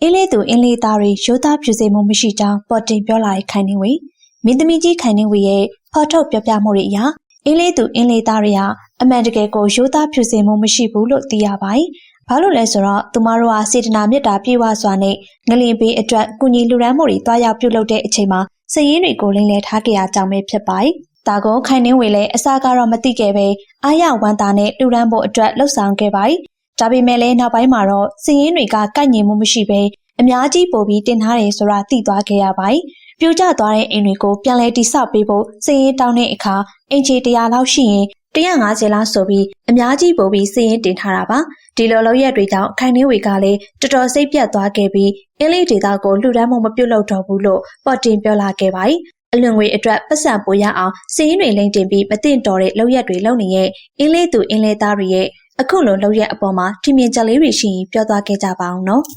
အင်းလေးသူအင်းလေးသားတွေရိုးသားဖြူစင်မှုမရှိကြောင်းပေါ်တင်ပြောလာတဲ့ခိုင်နှင်းဝေမင်းသမီးကြီးခိုင်နှင်းဝေရဲ့ဖော်ထုတ်ပြောပြမှုတွေအရအင်းလေးသူအင်းလေးသားတွေဟာအမှန်တကယ်ကိုရိုးသားဖြူစင်မှုမရှိဘူးလို့သိရပါတယ်။ဘာလို့လဲဆိုတော့သူမတို့ဟာစေတနာမေတ္တာပြေဝစွာနဲ့ငလင်ပေးအတွက်ကုညီလူရန်မှုတွေတွားရောက်ပြုလုပ်တဲ့အချိန်မှာစည်ရင်းတွေကိုလင်းလဲထားကြရကြောင်းပဲဖြစ်ပါတယ်။ဒါကိုခိုင်နှင်းဝေလည်းအစားကတော့မသိခဲ့ပဲအာရဝန်တာနဲ့လူရန်ဖို့အတွက်လှုပ်ဆောင်ခဲ့ပါတယ်။ ဒါပေမဲ့လည်းနောက်ပိုင်းမှာတော့စည်ရင်းတွေကကိုက်ညီမှုမရှိပဲအများကြီးပို့ပြီးတင်ထားတယ်ဆိုတာသိသွားခဲ့ရပါတယ်။ပြိုကျသွားတဲ့အိမ်တွေကိုပြန်လဲတိဆောက်ပေးဖို့စည်ရင်းတောင်းတဲ့အခါအင်ချီ100လောက်ရှိရင်150လောက်ဆိုပြီးအများကြီးပို့ပြီးစည်ရင်းတင်ထားတာပါ။ဒီလိုလောက်ရက်တွေကြောင့်ခိုင်နှင်းဝေကလည်းတော်တော်စိတ်ပြတ်သွားခဲ့ပြီးအင်းလေးဒေတာကိုလှူဒန်းမှုမပြုတ်လို့တော့ဘူးလို့ပေါ်တင်ပြောလာခဲ့ပါတယ်။အလွန်ငွေအတွက်ပတ်စံပိုရအောင်စည်ရင်းတွေလိမ့်တင်ပြီးမတင်တော်တဲ့လောက်ရက်တွေလုံနေရဲ့အင်းလေးသူအင်းလေးသားတွေရဲ့ အခုလိုလောက်ရက်အပေါ်မှာထင်မြင်ချက်လေးတွေရှိရင် ပြောသွားခဲ့ကြပါအောင်နော်။